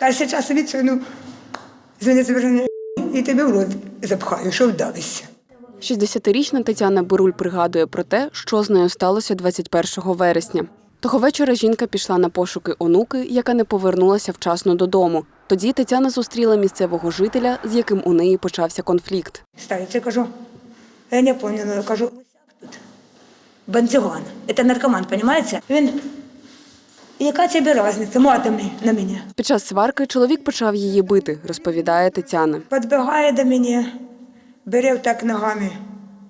Каже, зараз від ну, звини забирання і тебе в рот запхаю, що вдавишся. 60-річна Тетяна Буруль пригадує про те, що з нею сталося 21 вересня. Того вечора жінка пішла на пошуки онуки, яка не повернулася вчасно додому. Тоді Тетяна зустріла місцевого жителя, з яким у неї почався конфлікт. Ставиться, кажу, я не поняла, кажу, «Лисяк тут бандюган, це наркоман, розумієте? Він, яка тебе різниця, матами на мене. Під час сварки чоловік почав її бити, розповідає Тетяна. Підбігає до мене, бере так ногами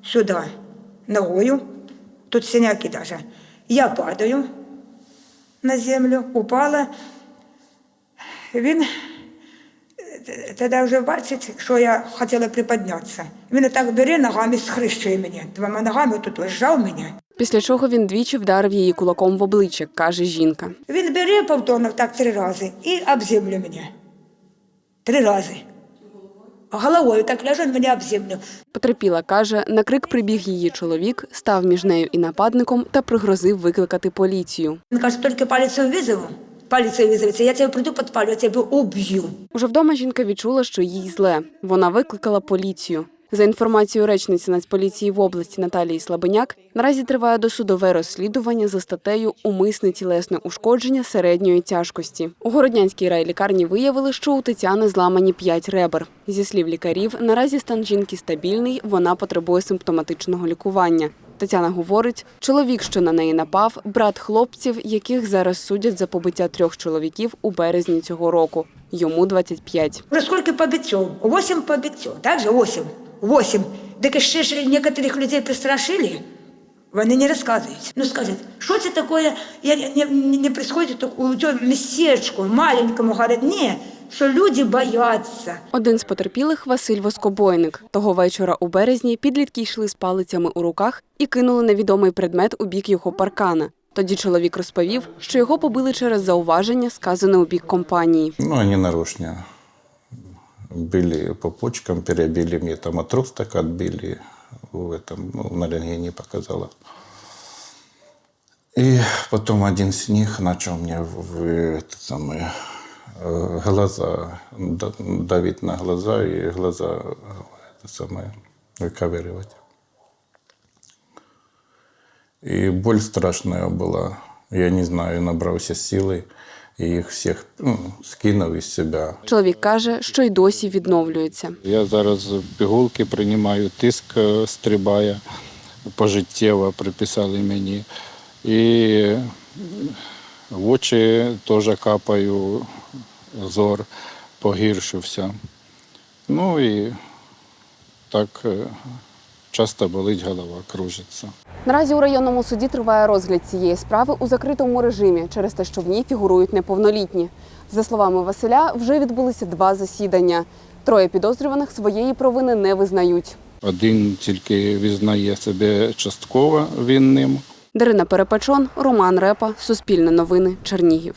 сюди, ногою, тут синяки даже. Я падаю на землю, упала. Він тоді вже бачить, що я хотіла приподнятися. Він так бере ногами, схрещує мене. Двома ногами тут лежав мене. Після чого він двічі вдарив її кулаком в обличчя, каже жінка. Він бере повторно так три рази і об землю мене. Три рази. Головою так ляже мене об землю. Потерпіла каже, на крик прибіг її чоловік, став між нею і нападником та пригрозив викликати поліцію. Він каже, тільки поліцію визову. Поліцію визоветься, я тебе прийду підпалю, я тебе уб'ю. Уже вдома жінка відчула, що їй зле. Вона викликала поліцію. За інформацією речниці Нацполіції в області Наталії Слабеняк, наразі триває досудове розслідування за статтею Умисне тілесне ушкодження середньої тяжкості. У Городнянській райлікарні виявили, що у Тетяни зламані п'ять ребер. Зі слів лікарів, наразі стан жінки стабільний, вона потребує симптоматичного лікування. Тетяна говорить, чоловік, що на неї напав, брат хлопців, яких зараз судять за побиття трьох чоловіків у березні цього року. Йому 25. Вже скільки побиттів? Восім побиттів, так же? Восім. Восім. Так ще ж некоторих людей пристрашили. Вони не розказують. Ну скажіть, що це таке, я не, не, не приходить у цьому містечку, маленькому, говорять, ні, що люди бояться. Один з потерпілих Василь Воскобойник. Того вечора у березні підлітки йшли з палицями у руках і кинули невідомий предмет у бік його паркана. Тоді чоловік розповів, що його побили через зауваження, сказане у бік компанії. Ну, они нарочно били по почкам, перебили мне там отросток, отбили в этом, ну, на рентгене показала. И потом один из них начал мне в, в это самое, э, глаза, да- давить на глаза и глаза э, это самое, выковыривать. И боль страшная была. Я не знаю, набрался силы и их всех ну, скинув из себя. Чоловік каже, що й досі відновлюється. Я зараз пігулки приймаю, тиск е, стрибає пожиттєво, приписали мені. І в очі теж капаю, зор погіршився. Ну і так е, часто болить голова, кружиться. Наразі у районному суді триває розгляд цієї справи у закритому режимі через те, що в ній фігурують неповнолітні. За словами Василя, вже відбулися два засідання. Троє підозрюваних своєї провини не визнають. Один тільки визнає себе частково винним. Дарина Перепечон, Роман Репа, Суспільне новини, Чернігів.